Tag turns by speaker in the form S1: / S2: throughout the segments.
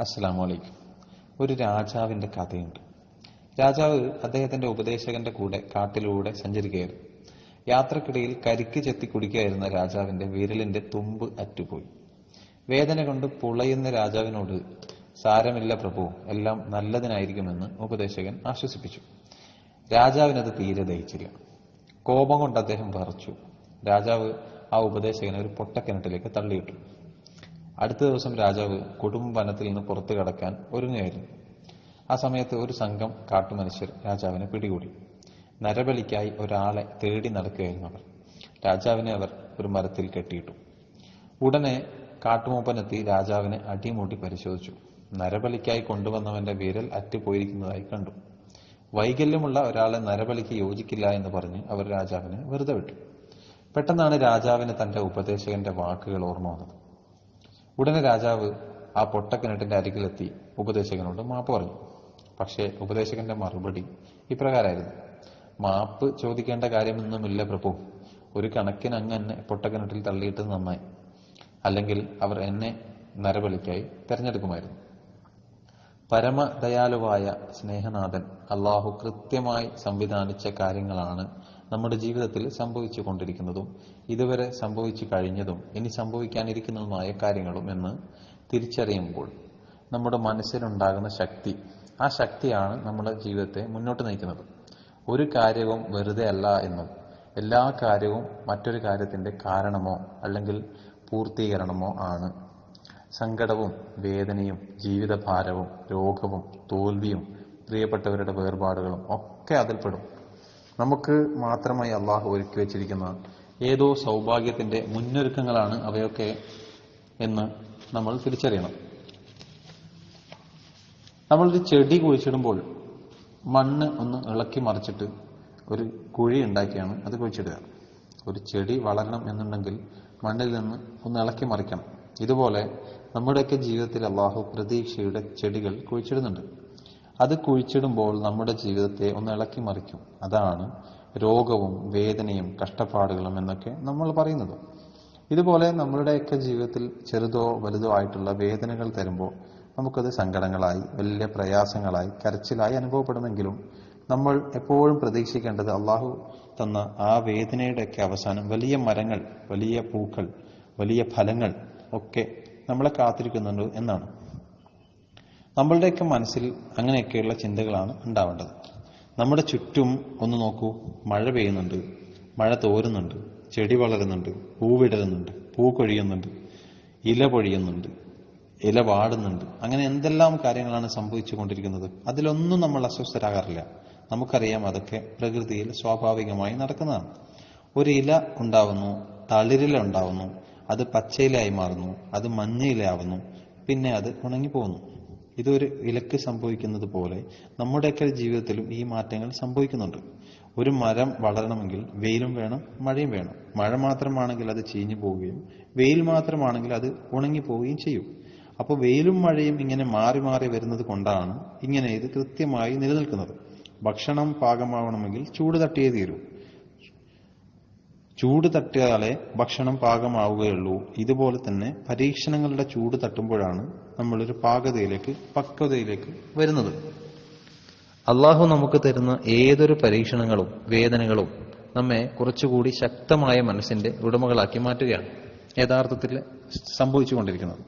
S1: അസ്സലാമു വലൈക്കും ഒരു രാജാവിന്റെ കഥയുണ്ട്. രാജാവ് അദ്ദേഹത്തിന്റെ ഉപദേശകന്റെ കൂടെ കാട്ടിലൂടെ സഞ്ചരിക്കുകയായിരുന്നു. യാത്രക്കിടയിൽ കരിക്ക് ചെത്തി കുടിക്കുകയായിരുന്ന രാജാവിന്റെ വിരലിന്റെ തുമ്പ് അറ്റുപോയി. വേദന കൊണ്ട് പുളയുന്ന രാജാവിനോട് സാരമില്ല പ്രഭു എല്ലാം നല്ലതിനായിരിക്കുമെന്ന് ഉപദേശകൻ ആശ്വസിപ്പിച്ചു. രാജാവിനത് തീരെ ദഹിച്ചില്ല. കോപം കൊണ്ട് അദ്ദേഹം വിറച്ചു. രാജാവ് ആ ഉപദേശകനെ ഒരു പൊട്ടക്കിണറ്റിലേക്ക് തള്ളിയിട്ടു. അടുത്ത ദിവസം രാജാവ് കൊടും വനത്തിൽ നിന്ന് പുറത്തു കടക്കാൻ ഒരുങ്ങുകയായിരുന്നു. ആ സമയത്ത് ഒരു സംഘം കാട്ടുമനുഷ്യർ രാജാവിനെ പിടികൂടി. നരബലിക്കായി ഒരാളെ തേടി നടക്കുകയായിരുന്നു അവർ. രാജാവിനെ അവർ ഒരു മരത്തിൽ കെട്ടിയിട്ടു. ഉടനെ കാട്ടുമൂപ്പനെത്തി രാജാവിനെ അടിമൂട്ടി പരിശോധിച്ചു. നരബലിക്കായി കൊണ്ടുവന്നവന്റെ വിരൽ അറ്റുപോയിരിക്കുന്നതായി കണ്ടു. വൈകല്യമുള്ള ഒരാളെ നരബലിക്ക് യോജിക്കില്ല എന്ന് പറഞ്ഞ് അവർ രാജാവിനെ വെറുതെ വിട്ടു. പെട്ടെന്നാണ് രാജാവിന് തന്റെ ഉപദേശകന്റെ വാക്കുകൾ ഓർമ്മ വന്നത്. ഉടനെ രാജാവ് ആ പൊട്ടക്കിണറ്റിന്റെ അരികിലെത്തി ഉപദേശകനോട് മാപ്പ് പറഞ്ഞു. പക്ഷേ ഉപദേശകന്റെ മറുപടി ഇപ്രകാരമായിരുന്നു മാപ്പ് ചോദിക്കേണ്ട കാര്യമൊന്നുമില്ല പ്രഭു. ഒരു കണക്കിന് അങ്ങ് എന്നെ പൊട്ടക്കിണറ്റിൽ തള്ളിയിട്ട് നന്നായി. അല്ലെങ്കിൽ അവർ എന്നെ നരബലിക്കായി തെരഞ്ഞെടുക്കുമായിരുന്നു. പരമദയാലുവായ സ്നേഹനാഥൻ അള്ളാഹു കൃത്യമായി സംവിധാനിച്ച കാര്യങ്ങളാണ് നമ്മുടെ ജീവിതത്തിൽ സംഭവിച്ചു കൊണ്ടിരിക്കുന്നതും ഇതുവരെ സംഭവിച്ചു കഴിഞ്ഞതും ഇനി സംഭവിക്കാനിരിക്കുന്നതുമായ കാര്യങ്ങളും എന്ന് തിരിച്ചറിയുമ്പോൾ നമ്മുടെ മനസ്സിലുണ്ടാകുന്ന ശക്തി ആ ശക്തിയാണ് നമ്മുടെ ജീവിതത്തെ മുന്നോട്ട് നയിക്കുന്നത്. ഒരു കാര്യവും വെറുതെ അല്ല എന്നും എല്ലാ കാര്യവും മറ്റൊരു കാര്യത്തിന്റെ കാരണമോ അല്ലെങ്കിൽ പൂർത്തീകരണമോ ആണ്. സങ്കടവും വേദനയും ജീവിതഭാരവും രോഗവും തോൽവിയും പ്രിയപ്പെട്ടവരുടെ വേർപാടുകളും ഒക്കെ അതിൽപ്പെടും. നമുക്ക് മാത്രമായി അള്ളാഹു ഒരുക്കി വെച്ചിരിക്കുന്ന ഏതോ സൗഭാഗ്യത്തിന്റെ മുന്നൊരുക്കങ്ങളാണ് അവയൊക്കെ എന്ന് നമ്മൾ തിരിച്ചറിയണം. നമ്മളൊരു ചെടി കുഴിച്ചിടുമ്പോൾ മണ്ണ് ഒന്ന് ഇളക്കി മറിച്ചിട്ട് ഒരു കുഴി ഉണ്ടാക്കിയാണ് അത് കുഴിച്ചിടുക. ഒരു ചെടി വളരണം എന്നുണ്ടെങ്കിൽ മണ്ണിൽ നിന്ന് ഒന്ന് ഇളക്കി മറിക്കണം. ഇതുപോലെ നമ്മുടെയൊക്കെ ജീവിതത്തിൽ അള്ളാഹു പ്രതീക്ഷയുടെ ചെടികൾ കുഴിച്ചിടുന്നുണ്ട്. അത് കുഴിച്ചിടുമ്പോൾ നമ്മുടെ ജീവിതത്തെ ഒന്ന് ഇളക്കി മറിക്കും. അതാണ് രോഗവും വേദനയും കഷ്ടപ്പാടുകളും എന്നൊക്കെ നമ്മൾ പറയുന്നത്. ഇതുപോലെ നമ്മളുടെയൊക്കെ ജീവിതത്തിൽ ചെറുതോ വലുതോ ആയിട്ടുള്ള വേദനകൾ തരുമ്പോൾ നമുക്കത് സങ്കടങ്ങളായി വലിയ പ്രയാസങ്ങളായി കരച്ചിലായി അനുഭവപ്പെടുമെങ്കിലും നമ്മൾ എപ്പോഴും പ്രതീക്ഷിക്കേണ്ടത് അള്ളാഹു തന്ന ആ വേദനയുടെയൊക്കെ അവസാനം വലിയ മരങ്ങൾ വലിയ പൂക്കൾ വലിയ ഫലങ്ങൾ ഒക്കെ നമ്മളെ കാത്തിരിക്കുന്നുണ്ട് എന്നാണ്. നമ്മളുടെയൊക്കെ മനസ്സിൽ അങ്ങനെയൊക്കെയുള്ള ചിന്തകളാണ് ഉണ്ടാവേണ്ടത്. നമ്മുടെ ചുറ്റും ഒന്ന് നോക്കൂ. മഴ പെയ്യുന്നുണ്ട്. മഴ തോരുന്നുണ്ട്. ചെടി വളരുന്നുണ്ട്. പൂവിടരുന്നുണ്ട് പൂ കൊഴിയുന്നുണ്ട്. ഇല പൊഴിയുന്നുണ്ട്. ഇല വാടുന്നുണ്ട്. അങ്ങനെ എന്തെല്ലാം കാര്യങ്ങളാണ് സംഭവിച്ചു കൊണ്ടിരിക്കുന്നത് അതിലൊന്നും നമ്മൾ അസ്വസ്ഥരാകാറില്ല. നമുക്കറിയാം അതൊക്കെ പ്രകൃതിയിൽ സ്വാഭാവികമായി നടക്കുന്നതാണ്. ഒരു ഇല ഉണ്ടാവുന്നു തളിരില ഉണ്ടാവുന്നു അത് പച്ചയിലായി മാറുന്നു അത് മഞ്ഞയിലാവുന്നു പിന്നെ അത് ഉണങ്ങിപ്പോകുന്നു. ഇതൊരു ഇലക്ക് സംഭവിക്കുന്നത് പോലെ നമ്മുടെയൊക്കെ ജീവിതത്തിലും ഈ മാറ്റങ്ങൾ സംഭവിക്കുന്നുണ്ട്. ഒരു മരം വളരണമെങ്കിൽ വെയിലും വേണം മഴയും വേണം. മഴ മാത്രമാണെങ്കിൽ അത് ചീഞ്ഞു പോവുകയും വെയിൽ മാത്രമാണെങ്കിൽ അത് ഉണങ്ങി പോവുകയും ചെയ്യും. അപ്പോൾ വെയിലും മഴയും ഇങ്ങനെ മാറി മാറി വരുന്നത് കൊണ്ടാണ് ഇങ്ങനെ ഇത് കൃത്യമായി നിലനിൽക്കുന്നത്. ഭക്ഷണം പാകമാവണമെങ്കിൽ ചൂട് തട്ടിയേ തീരൂ. ചൂട് തട്ടിയാലേ ഭക്ഷണം പാകമാവുകയുള്ളൂ. ഇതുപോലെ തന്നെ പരീക്ഷണങ്ങളുടെ ചൂട് തട്ടുമ്പോഴാണ് നമ്മളൊരു പാകതയിലേക്ക് പക്വതയിലേക്ക് വരുന്നത്. അള്ളാഹു നമുക്ക് തരുന്ന ഏതൊരു പരീക്ഷണങ്ങളും വേദനകളും നമ്മെ കുറച്ചുകൂടി ശക്തമായ മനസ്സിന്റെ ഉടമകളാക്കി മാറ്റുകയാണ്. യഥാർത്ഥത്തിൽ സംഭവിച്ചുകൊണ്ടിരിക്കുന്നത്.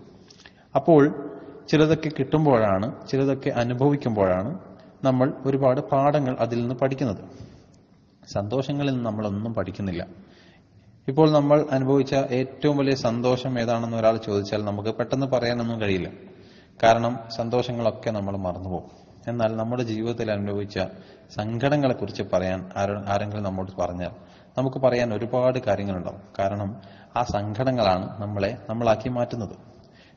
S1: അപ്പോൾ ചിലതൊക്കെ കിട്ടുമ്പോഴാണ് ചിലതൊക്കെ അനുഭവിക്കുമ്പോഴാണ് നമ്മൾ ഒരുപാട് പാഠങ്ങൾ അതിൽ നിന്ന് പഠിക്കുന്നത്. സന്തോഷങ്ങളിൽ നിന്ന് നമ്മളൊന്നും പഠിക്കുന്നില്ല. ഇപ്പോൾ നമ്മൾ അനുഭവിച്ച ഏറ്റവും വലിയ സന്തോഷം ഏതാണെന്ന് ഒരാൾ ചോദിച്ചാൽ നമുക്ക് പെട്ടെന്ന് പറയാനൊന്നും കഴിയില്ല. കാരണം സന്തോഷങ്ങളൊക്കെ നമ്മൾ മറന്നുപോകും. എന്നാൽ നമ്മുടെ ജീവിതത്തിൽ അനുഭവിച്ച സങ്കടങ്ങളെക്കുറിച്ച് പറയാൻ ആരെങ്കിലും നമ്മോട് പറഞ്ഞാൽ നമുക്ക് പറയാൻ ഒരുപാട് കാര്യങ്ങളുണ്ടാവും. കാരണം ആ സങ്കടങ്ങളാണ് നമ്മളെ നമ്മളാക്കി മാറ്റുന്നത്.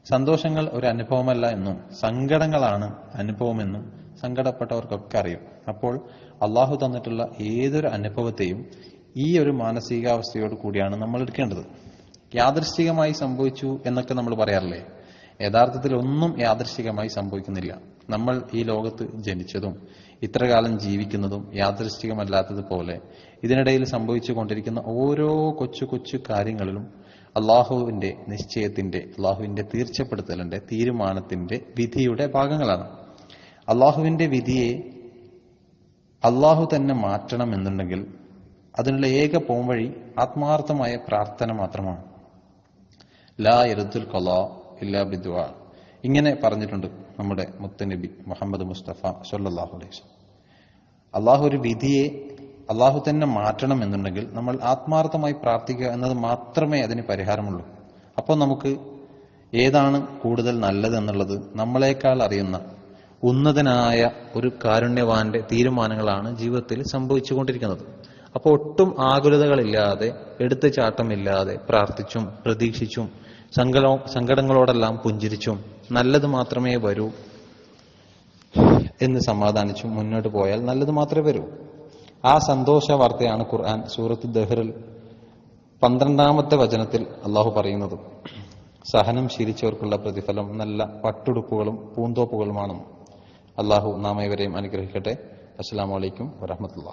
S1: സന്തോഷങ്ങൾ ഒരു അനുഭവമല്ല എന്നും സങ്കടങ്ങളാണ് അനുഭവമെന്നും സങ്കടപ്പെട്ടവർക്കൊക്കെ അറിയും. അപ്പോൾ അള്ളാഹു തന്നിട്ടുള്ള ഏതൊരു അനുഭവത്തെയും ഈ ഒരു മാനസികാവസ്ഥയോട് കൂടിയാണ് നമ്മൾ എടുക്കേണ്ടത്. യാദൃശ്ചികമായി സംഭവിച്ചു എന്നൊക്കെ നമ്മൾ പറയാറില്ലേ? യഥാർത്ഥത്തിൽ ഒന്നും യാദൃശ്ചികമായി സംഭവിക്കുന്നില്ല. നമ്മൾ ഈ ലോകത്ത് ജനിച്ചതും ഇത്രകാലം ജീവിക്കുന്നതും യാദൃശ്ചികമല്ലാത്തതുപോലെ ഇതിനിടയിൽ സംഭവിച്ചു കൊണ്ടിരിക്കുന്ന ഓരോ കൊച്ചു കൊച്ചു കാര്യങ്ങളിലും അള്ളാഹുവിന്റെ നിശ്ചയത്തിന്റെ അള്ളാഹുവിന്റെ തീർച്ചപ്പെടുത്തലിന്റെ തീരുമാനത്തിന്റെ വിധിയുടെ ഭാഗങ്ങളാണ്. അള്ളാഹുവിന്റെ വിധിയെ അള്ളാഹു തന്നെ മാറ്റണം എന്നുണ്ടെങ്കിൽ അതിനുള്ള ഏക പോംവഴി ആത്മാർത്ഥമായ പ്രാർത്ഥന മാത്രമാണ്. ലാ യറുദ്ദുൽ കൊലാ ഇല്ലാ ബിദ്വ. ഇങ്ങനെ പറഞ്ഞിട്ടുണ്ട് നമ്മുടെ മുത്തനബി മുഹമ്മദ് മുസ്തഫ സല്ലല്ലാഹു അലൈഹി അള്ളാഹു ഒരു വിധിയെ അള്ളാഹു തന്നെ മാറ്റണം എന്നുണ്ടെങ്കിൽ നമ്മൾ ആത്മാർത്ഥമായി പ്രാർത്ഥിക്കുക എന്നത് മാത്രമേ അതിന് പരിഹാരമുള്ളൂ. അപ്പോൾ നമുക്ക് ഏതാണ് കൂടുതൽ നല്ലത് എന്നുള്ളത് നമ്മളെക്കാൾ അറിയുന്ന ഉന്നതനായ ഒരു കാരുണ്യവാന്റെ തീരുമാനങ്ങളാണ് ജീവിതത്തിൽ സംഭവിച്ചുകൊണ്ടിരിക്കുന്നത്. അപ്പോൾ ഒട്ടും ആകുലതകളില്ലാതെ എടുത്തുചാട്ടമില്ലാതെ പ്രാർത്ഥിച്ചും പ്രതീക്ഷിച്ചും സങ്കട സങ്കടങ്ങളോടെല്ലാം പുഞ്ചിരിച്ചും നല്ലത് മാത്രമേ വരൂ എന്ന് സമാധാനിച്ചും മുന്നോട്ട് പോയാൽ നല്ലത് മാത്രമേ വരൂ. ആ സന്തോഷ വാർത്തയാണ് ഖുർആൻ സൂറത്ത് ദഹറിൽ പന്ത്രണ്ടാമത്തെ വചനത്തിൽ അള്ളാഹു പറയുന്നത്. സഹനം ശീലിച്ചവർക്കുള്ള പ്രതിഫലം നല്ല പട്ടുടുപ്പുകളും പൂന്തോപ്പുകളുമാണ്. അള്ളാഹു നാം ഇവരെയും അനുഗ്രഹിക്കട്ടെ. അസ്സാം വലൈക്കും വരഹമത്തുള്ള